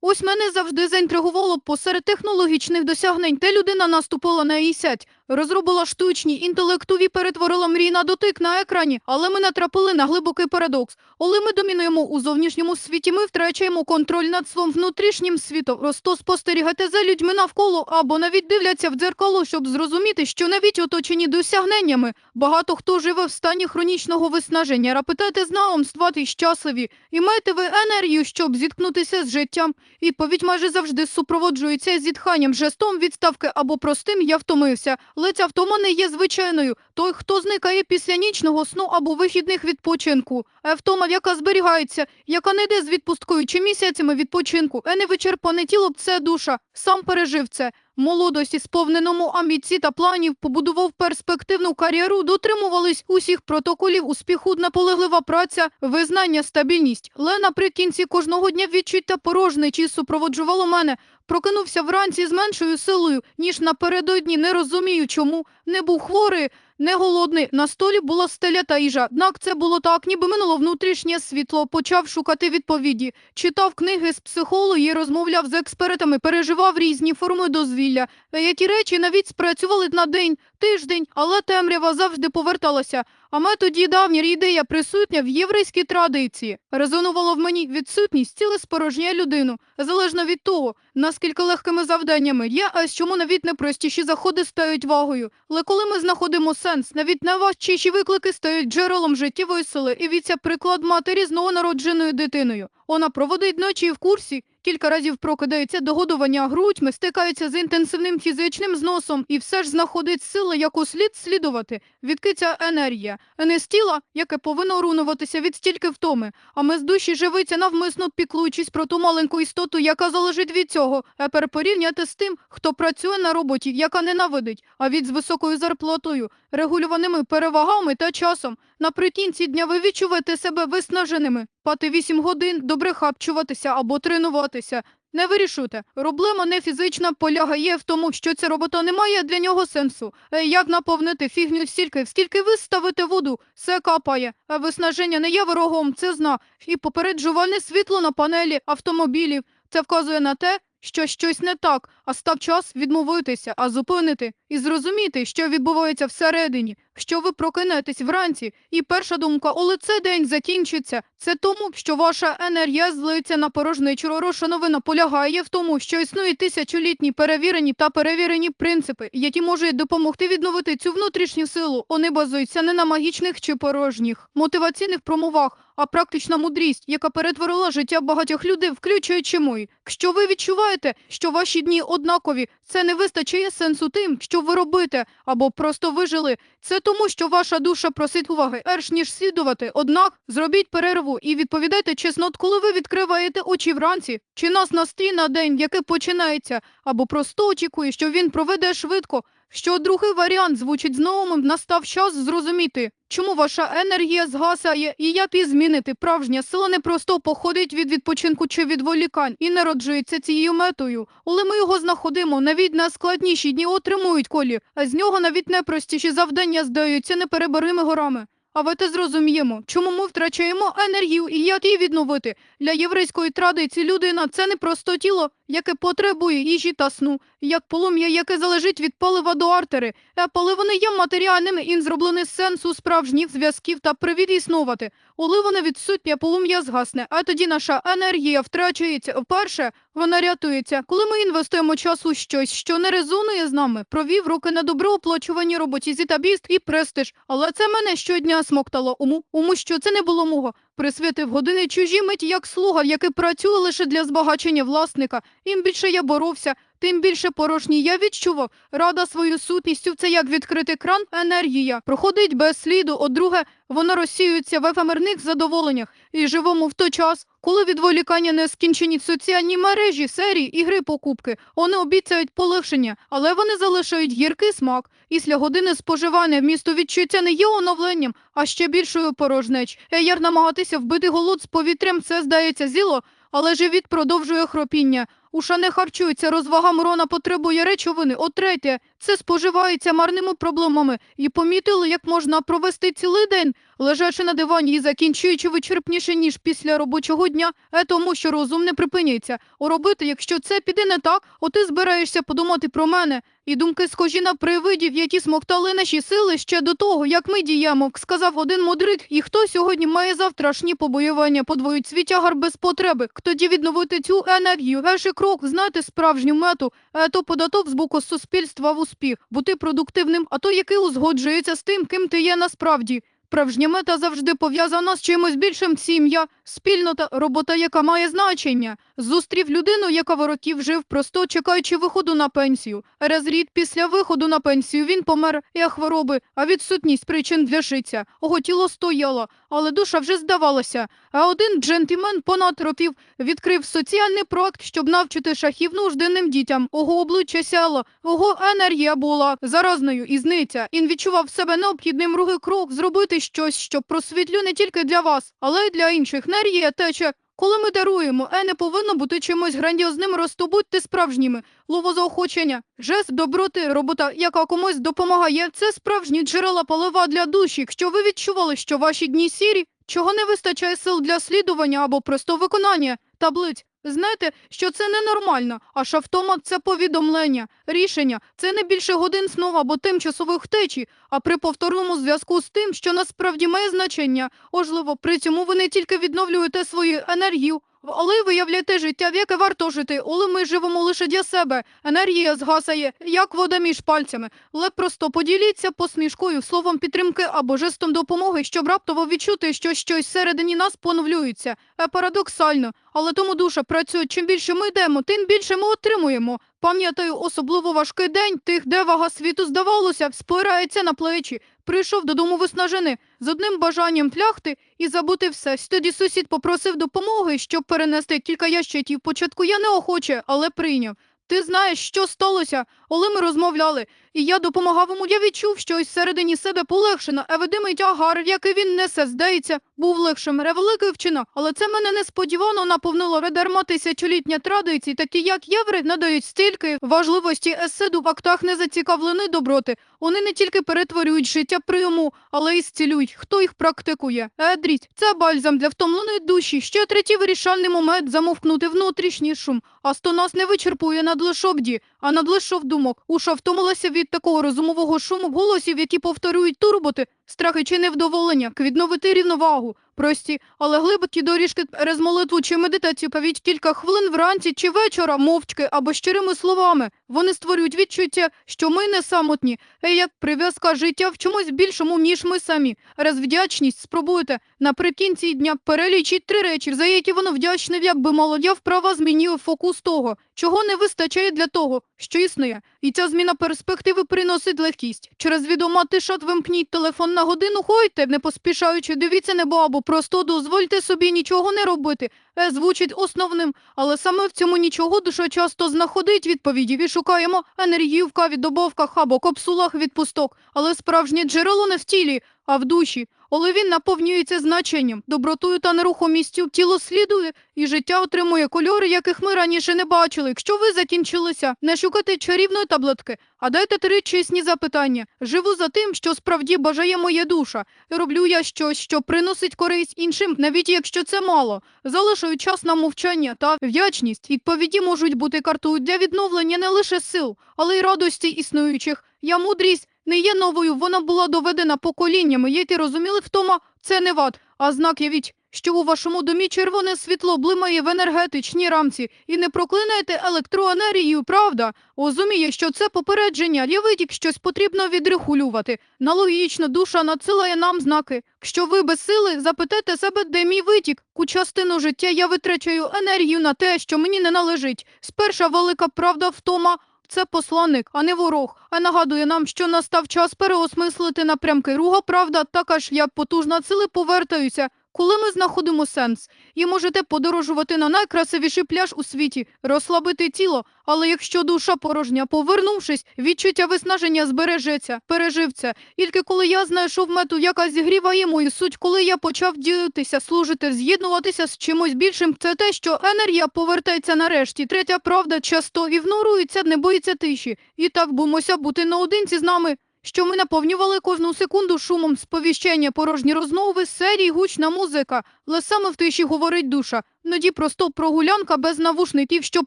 Ось мене завжди заінтригувало посеред технологічних досягнень, те людина наступила на її сядь, розробила штучні, інтелектові перетворила мрії на дотик на екрані, але ми натрапили на глибокий парадокс. Коли ми домінуємо у зовнішньому світі, ми втрачаємо контроль над своїм внутрішнім світом. Просто спостерігайте за людьми навколо або навіть дивляться в дзеркало, щоб зрозуміти, що навіть оточені досягненнями багато хто живе в стані хронічного виснаження. Рапитайте знайомствувати щасливі і маєте ви енергію, щоб зіткнутися з життям. Відповідь майже завжди супроводжується зітханням, жестом відставки або простим я втомився. Але ця втома не є звичайною. Той, хто зникає після нічного сну або вихідних відпочинку, а втома, яка зберігається, яка не йде з відпусткою чи місяцями відпочинку, а не вичерпане тіло це душа. Сам пережив це. Молодості, сповненому амбіцій та планів, побудував перспективну кар'єру, дотримувались усіх протоколів успіху, наполеглива праця, визнання, стабільність. Але наприкінці кожного дня відчуття порожнечі супроводжувало мене. Прокинувся вранці з меншою силою, ніж напередодні, не розумію чому. Не був хворий, не голодний. На столі була стеля та їжа. Однак це було так, ніби минуло внутрішнє світло. Почав шукати відповіді. Читав книги з психології, розмовляв з експертами, переживав різні форми дозвілля. Які речі навіть спрацювали на день, тиждень, але темрява завжди поверталася. А методі давня ідея присутня в єврейській традиції. Резонувало в мені відсутність ціле спорожнє людину, залежно від того, наскільки легкими завданнями є, а з чому навіть найпростіші заходи стають вагою. Але коли ми знаходимо сенс, навіть найважчіші виклики стають джерелом життєвої сили. І від це приклад матері з новонародженою дитиною. Вона проводить ночі в курсі, кілька разів прокидається до годування грудьми, стикається з інтенсивним фізичним зносом і все ж знаходить сили, яку слід слідувати. Відки ця енергія, не з тіла, яке повинно рунуватися від стільки втоми, а ми з душі живиться навмисно піклуючись про ту маленьку істоту, яка залежить від цього, а перепорівняти з тим, хто працює на роботі, яка ненавидить, а від з високою зарплатою, регулюваними перевагами та часом. Наприкінці дня ви відчуваєте себе виснаженими, пати 8 годин, добре хапчуватися або тренуватися. Не вирішуйте. Проблема не фізична, полягає в тому, що ця робота не має для нього сенсу. Е, Як наповнити фігню стільки, скільки ви ставите воду, все капає. Виснаження не є ворогом, це зна. І попереджувальне світло на панелі автомобілів. Це вказує на те, що щось не так, а став час відмовитися, а зупинити і зрозуміти, що відбувається всередині, що ви прокинетесь вранці, і перша думка, коли цей день закінчиться, це тому, що ваша енергія злиться на порожничу. Хороша новина полягає в тому, що існують тисячолітні перевірені та перевірені принципи, які можуть допомогти відновити цю внутрішню силу. Вони базуються не на магічних чи порожніх мотиваційних промовах, а практична мудрість, яка перетворила життя багатьох людей, включаючи мої. Якщо ви відчуваєте, що ваші дні однакові, це не вистачає сенсу тим, що ви робите, або просто вижили. Це тому, що ваша душа просить уваги, перш ніж слідувати. Однак зробіть перерву і відповідайте чесно, коли ви відкриваєте очі вранці, чи нас настрій на день, який починається, або просто очікує, що він проведе швидко. Що другий варіант звучить знайомим, настав час зрозуміти, чому ваша енергія згасає, і як її змінити. Правжня сила не просто походить від відпочинку чи відволікань і народжується цією метою. Але ми його знаходимо, навіть найскладніші дні отримують колі, а з нього навіть найпростіші завдання здаються непереборими горами. А давайте зрозуміємо, чому ми втрачаємо енергію і як її відновити. Для єврейської традиції людина це не просто тіло, яке потребує їжі та сну, як полум'я, яке залежить від палива до артери. А паливо не є матеріальними і зроблене з сенсу справжніх зв'язків та привід існувати. Коли воно відсутнє, полум'я згасне, а тоді наша енергія втрачається. Вперше вона рятується. Коли ми інвестуємо час у щось, що не резонує з нами, провів руки на доброоплачуваній роботі зітабіст і престиж. Але це мене щодня смоктало уму, уму, що це не було мого. Присвятив години чужі миті як слуга, який працює лише для збагачення власника. Ім більше я боровся, тим більше порожній я відчував. Рада свою сутністю це як відкритий кран, енергія. Проходить без сліду, от друге, вона розсіюється в ефемерних задоволеннях і живому в той час, коли відволікання не скінчені соціальні мережі, серії, ігри, покупки. Вони обіцяють полегшення, але вони залишають гіркий смак. Після години споживання вмісто відчуття не є оновленням, а ще більшою порожнеч. Еяр намагатися вбити голод з повітрям, це здається зіло, але живіт продовжує хропіння. Уша не харчується, розвага морона потребує речовини. Отретє, третє, це споживається марними проблемами. І помітили, як можна провести цілий день, лежачи на дивані і закінчуючи вичерпніше, ніж після робочого дня, е тому, що розум не припиняється. О робити, якщо це піде не так, о ти збираєшся подумати про мене. І думки схожі на привидів, які смоктали наші сили ще до того, як ми діємо, сказав один мудрик. І хто сьогодні має завтрашні побоювання, подвоїть свій тягар без потреби. Тоді відновити цю енергію. Перший крок знати справжню мету, е, то податок з боку суспільства в успіх, бути продуктивним, а то який узгоджується з тим, ким ти є насправді. Справжня мета завжди пов'язана з чимось більшим сім'я, спільнота, робота, яка має значення. Зустрів людину, яка вороків жив, просто чекаючи виходу на пенсію. Разрід після виходу на пенсію він помер я хвороби, а відсутність причин для життя. Його тіло стояло, але душа вже здавалася. А один джентльмен понад років відкрив соціальний проект, щоб навчити шахів нужденним дітям. Ого обличчя сяло, ого енергія була заразною і зниця. Він відчував себе необхідним другий крок зробити щось, що просвітлю не тільки для вас, але й для інших. Енергія тече. Коли ми даруємо, е не повинно бути чимось грандіозним, розтобудьте справжніми. Ловозаохочення, жест доброти, робота, яка комусь допомагає, це справжні джерела полива для душі. Якщо ви відчували, що ваші дні сірі, чого не вистачає сил для слідування або просто виконання таблиць. Знаєте, що це ненормально, а автомат – це повідомлення, рішення, це не більше годин сну або тимчасових втечі, а при повторному зв'язку з тим, що насправді має значення. Можливо, при цьому ви не тільки відновлюєте свою енергію, але й виявляєте життя, в яке варто жити. Але ми живемо лише для себе. Енергія згасає, як вода між пальцями. Але просто поділіться посмішкою, словом підтримки або жестом допомоги, щоб раптово відчути, що щось всередині нас поновлюється. Е, парадоксально, але тому душа працює. Чим більше ми йдемо, тим більше ми отримуємо. Пам'ятаю, особливо важкий день тих, де вага світу, здавалося, спирається на плечі. Прийшов додому виснажений, з одним бажанням фляхти і забути все. Тоді сусід попросив допомоги, щоб перенести кілька ящиків. Початку я неохоче, але прийняв. Ти знаєш, що сталося? Коли ми розмовляли, і я допомагав йому, я відчув щось всередині себе полегшено, а видимий тягар, який він несе, здається, був легшим. Ревеликий вчинок, але це мене несподівано наповнило редарма тисячолітня традицій, такі як єври, надають стільки важливості еседу в актах незацікавленої доброти. Вони не тільки перетворюють життя прийому, але й зцілюють. Хто їх практикує? Едріть, це бальзам для втомленої душі. Ще третій вирішальний момент замовкнути внутрішній шум. А сто нас не вичерпує надлишобді, а надлишов думок. Уша втомилася від такого розумового шуму голосів, які повторюють турботи, страхи чи невдоволення, відновити рівновагу. Прості, але глибокі доріжки через молитву чи медитацію павіть кілька хвилин вранці чи вечора, мовчки або щирими словами. Вони створюють відчуття, що ми не самотні, як прив'язка життя в чомусь більшому, ніж ми самі. Раз вдячність спробуйте наприкінці дня перелічіть три речі, за які воно вдячне, якби молодя вправа змінює фокус того, чого не вистачає для того, що існує. І ця зміна перспективи приносить легкість. Через відома тишат вимкніть телефон на годину, ходьте, не поспішаючи, дивіться небо або просто дозвольте собі нічого не робити. Е, звучить основним, але саме в цьому нічого душа часто знаходить відповіді. І шукаємо енергію в каві, добовках або капсулах відпусток. Але справжнє джерело не в тілі, а в душі. Але він наповнюється значенням, добротою та нерухомістю, тіло слідує, і життя отримує кольори, яких ми раніше не бачили. Якщо ви закінчилися, не шукайте чарівної таблетки, а дайте три чесні запитання. Живу за тим, що справді бажає моя душа. Роблю я щось, що приносить користь іншим, навіть якщо це мало. Залишаю час на мовчання та вдячність. Відповіді можуть бути картою для відновлення не лише сил, але й радості існуючих. Я мудрість не є новою, вона була доведена поколіннями. Є ти розуміли втома, це не вад, а знак явіть, що у вашому домі червоне світло блимає в енергетичній рамці і не проклинаєте електроенергію, правда? Розуміє, що це попередження, явить, як щось потрібно відрегулювати. Налогічно душа надсилає нам знаки. Якщо ви без сили, запитайте себе, де мій витік. Ку частину життя я витрачаю енергію на те, що мені не належить. Сперша велика правда втома. Це посланник, а не ворог. А нагадує нам, що настав час переосмислити напрямки. Руга правда, така ж як потужна сили повертаються. Коли ми знаходимо сенс, і можете подорожувати на найкрасивіший пляж у світі, розслабити тіло. Але якщо душа порожня, повернувшись, відчуття виснаження збережеться, пережив це. Тільки коли я знайшов мету, яка зігріває мою суть, коли я почав ділитися, служити, з'єднуватися з чимось більшим, це те, що енергія повертається нарешті. Третя правда часто ігнорується, не боїться тиші. І так бумося бути наодинці з нами. Що ми наповнювали кожну секунду шумом сповіщення, порожні розмови, серії, гучна музика. Але саме в тиші говорить душа. Тоді просто прогулянка без навушників, щоб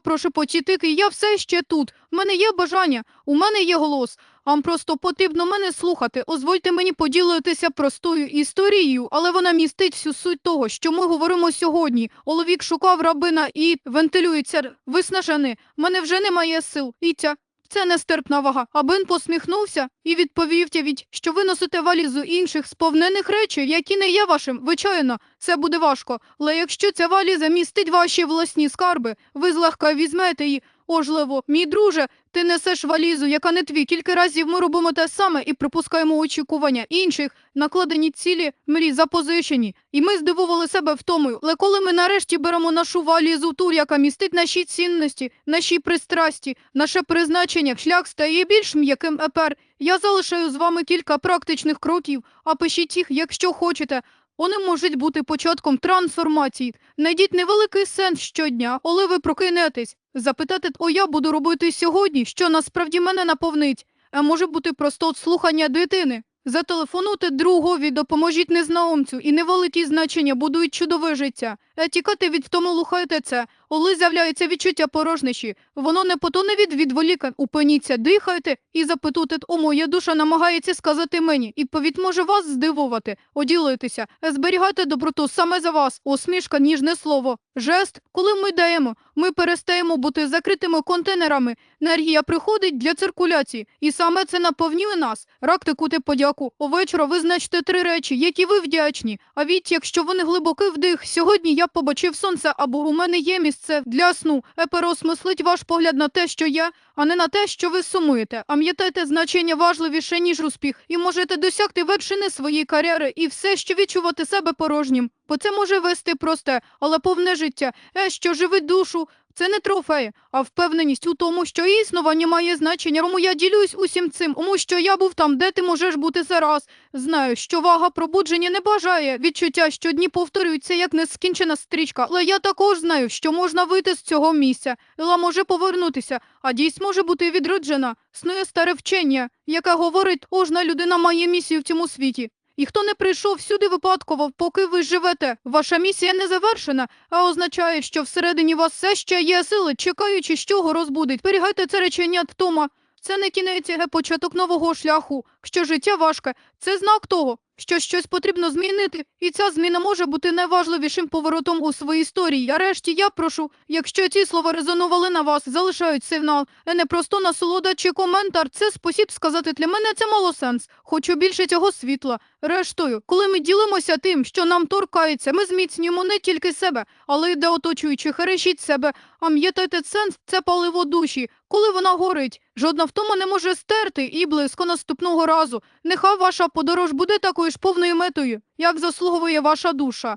прошепотіти, я все ще тут. У мене є бажання, у мене є голос. Вам просто потрібно мене слухати. Озвольте мені поділитися простою історією, але вона містить всю суть того, що ми говоримо сьогодні. Оловік шукав рабина і вентилюється виснажений. Мене вже немає сил. Іття. Це нестерпна вага. Абин посміхнувся і відповів тявіть, що ви носите валізу інших сповнених речей, які не є вашим. Звичайно, це буде важко. Але якщо ця валіза містить ваші власні скарби, ви злегка візьмете її. Ожливо, мій друже, ти несеш валізу, яка не твій. Кілька разів ми робимо те саме і припускаємо очікування інших, накладені цілі, мрій запозичені. І ми здивували себе втомою. Але коли ми нарешті беремо нашу валізу тур, яка містить наші цінності, наші пристрасті, наше призначення, шлях стає більш м'яким епер. Я залишаю з вами кілька практичних кроків, а пишіть їх, якщо хочете. Вони можуть бути початком трансформації. Найдіть невеликий сенс щодня, коли ви прокинетесь. Запитати, о, я буду робити сьогодні, що насправді мене наповнить. А може бути просто от слухання дитини. Зателефонуйте другові, допоможіть незнайомцю, і невеликі значення будують чудове життя. Е, Тікати від втому лухайте це. Коли з'являється відчуття порожничі, воно не потоне від відволікань. Упиніться, дихайте і запитуйте, о, моя душа намагається сказати мені. І повід може вас здивувати, оділитися. Е, Зберігайте доброту саме за вас. Усмішка, ніжне слово. Жест, коли ми даємо, ми перестаємо бути закритими контейнерами. Енергія приходить для циркуляції, і саме це наповнює нас. Практикуйте подяку. Овечора визначте три речі, які ви вдячні. А від, якщо вони глибокий вдих, сьогодні я побачив сонце, або у мене є місце для сну. Е, Переосмислить ваш погляд на те, що є, а не на те, що ви сумуєте. Пам'ятайте, значення важливіше, ніж успіх, і можете досягти вершини своєї кар'єри і все ще відчувати себе порожнім. Бо це може вести просте, але повне життя, е, що живить душу. Це не трофей, а впевненість у тому, що існування має значення. Тому я ділюсь усім цим, тому що я був там, де ти можеш бути зараз. Знаю, що вага пробудження не бажає. Відчуття, що дні повторюються як нескінчена стрічка. Але я також знаю, що можна вийти з цього місця. Ела може повернутися, а дійсть може бути відроджена. Снує старе вчення, яке говорить, кожна людина має місію в цьому світі. І хто не прийшов сюди випадково, поки ви живете, ваша місія не завершена, а означає, що всередині вас все ще є сили, чекаючи, що його розбудить. Перігайте це речення Тома. Це не кінець, а початок нового шляху. Що життя важке, це знак того, що щось потрібно змінити, і ця зміна може бути найважливішим поворотом у своїй історії. А решті я прошу, якщо ці слова резонували на вас, залишають сигнал, а не просто насолода чи коментар. Це спосіб сказати для мене це мало сенс. Хочу більше цього світла. Рештою, коли ми ділимося тим, що нам торкається, ми зміцнюємо не тільки себе, але й де оточуючих. Решіть себе. Пам'ятайте, сенс це паливо душі. Коли вона горить, жодна втома не може стерти і близько наступного разу. Нехай ваша подорож буде такою ж повною метою, як заслуговує ваша душа.